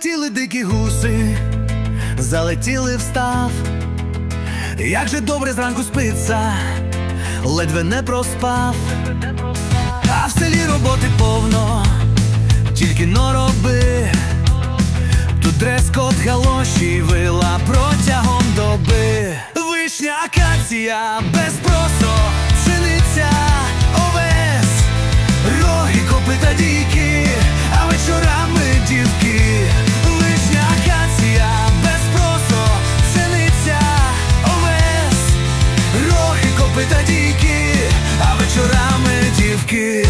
Летіли дикі гуси, залетіли встав, як же добре зранку спиться, ледве не проспав, а в селі роботи повно, тільки но роби, тут дрес-код галоші вила протягом доби. Вишня акація без просто дівки.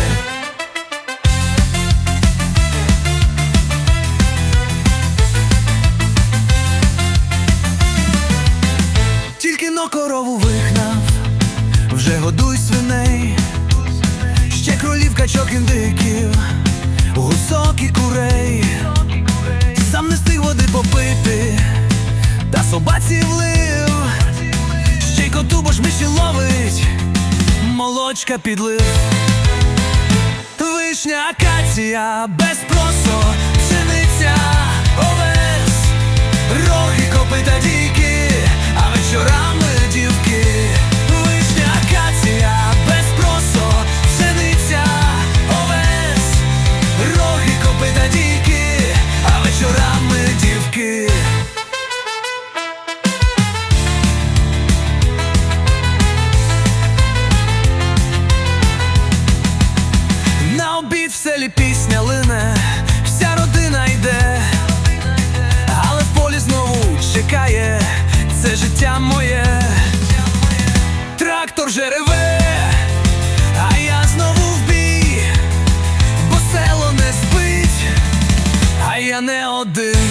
Тільки но корову вигнав, вже годуй свиней, ще кролів, качок, індиків, гусок і курей, сам не стиг води попити, та собаці влив, ще й коту, бо ж миші ловить, молочка підлив. Вишня акація без просо, пшениця, овес, роги, копита дійки, обід пісня лине, вся родина йде, але в полі знову чекає це життя моє. Трактор вже реве, а я знову в бій, бо село не спить, а я не один.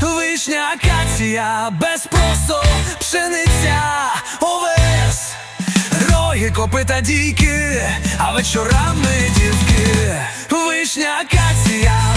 Вишня акація без просо, пшениця, овес. Роги, копита дійки, а вечорами дівки. Вишня акація